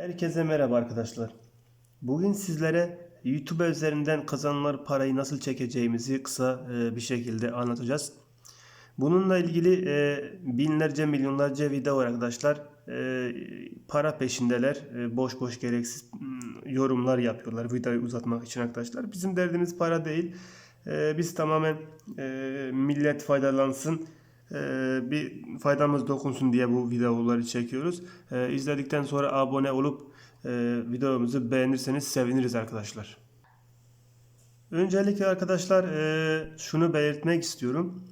Herkese merhaba arkadaşlar. Bugün sizlere YouTube üzerinden kazanılan parayı nasıl çekeceğimizi kısa e, bir şekilde anlatacağız. Bununla ilgili e, binlerce milyonlarca video var arkadaşlar. E, para peşindeler. Boş boş gereksiz yorumlar yapıyorlar videoyu uzatmak için arkadaşlar. Bizim derdimiz para değil. Biz tamamen millet faydalansın bir faydamız dokunsun diye bu videoları çekiyoruz. E, izledikten sonra abone olup e, videomuzu beğenirseniz seviniriz arkadaşlar. Öncelikle arkadaşlar e, şunu belirtmek istiyorum.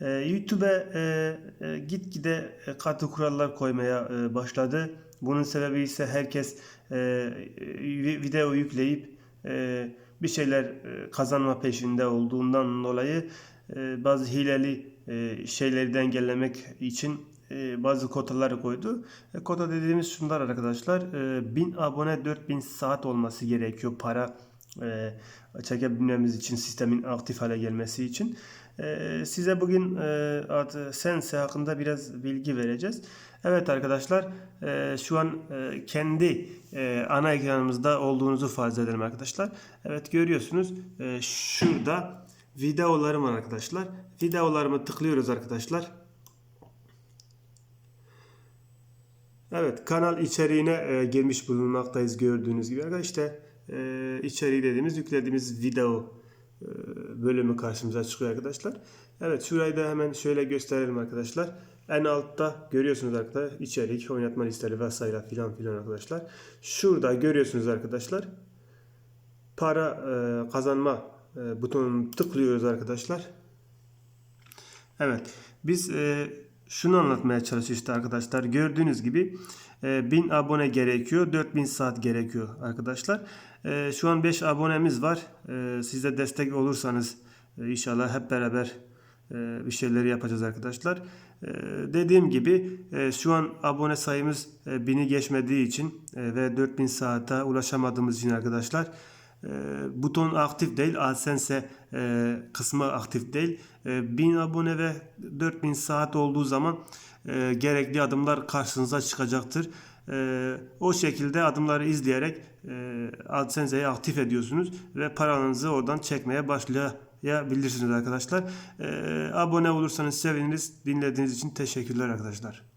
E, YouTube'e gitgide katı kurallar koymaya başladı. Bunun sebebi ise herkes vi- video yükleyip bir şeyler e, kazanma peşinde olduğundan dolayı e, bazı hileli e, şeyleri engellemek için bazı kotaları koydu. Kota dediğimiz şunlar arkadaşlar. E, 1000 abone 4000 saat olması gerekiyor para e, çekebilmemiz için sistemin aktif hale gelmesi için. E, size bugün e, adı Sense hakkında biraz bilgi vereceğiz. Evet arkadaşlar e, şu an kendi ana ekranımızda olduğunuzu farz edelim arkadaşlar. Evet görüyorsunuz e, şurada videolarım var arkadaşlar. Videolarımı tıklıyoruz arkadaşlar. Evet kanal içeriğine e, girmiş bulunmaktayız gördüğünüz gibi. Arkadaşlar işte içeriği dediğimiz yüklediğimiz video e, bölümü karşımıza çıkıyor arkadaşlar. Evet şurayı da hemen şöyle gösterelim arkadaşlar. En altta görüyorsunuz arkadaşlar içerik, oynatma listeleri vesaire filan filan arkadaşlar. Şurada görüyorsunuz arkadaşlar. Para e, kazanma e, butonunu tıklıyoruz arkadaşlar. Evet. Biz e, şunu anlatmaya çalışıyoruz işte arkadaşlar. Gördüğünüz gibi e, 1000 abone gerekiyor. 4000 saat gerekiyor arkadaşlar. E, şu an 5 abonemiz var. E, siz de destek olursanız e, inşallah hep beraber e, bir şeyleri yapacağız arkadaşlar. E, dediğim gibi e, şu an abone sayımız e, 1000'i geçmediği için e, ve 4000 saate ulaşamadığımız için arkadaşlar e, buton aktif değil. AdSense e, kısmı aktif değil. E, 1000 abone ve 4000 saat olduğu zaman e, gerekli adımlar karşınıza çıkacaktır. E, o şekilde adımları izleyerek e, AdSense'yi aktif ediyorsunuz ve paranızı oradan çekmeye başlayabilirsiniz arkadaşlar. E, abone olursanız seviniriz. Dinlediğiniz için teşekkürler arkadaşlar.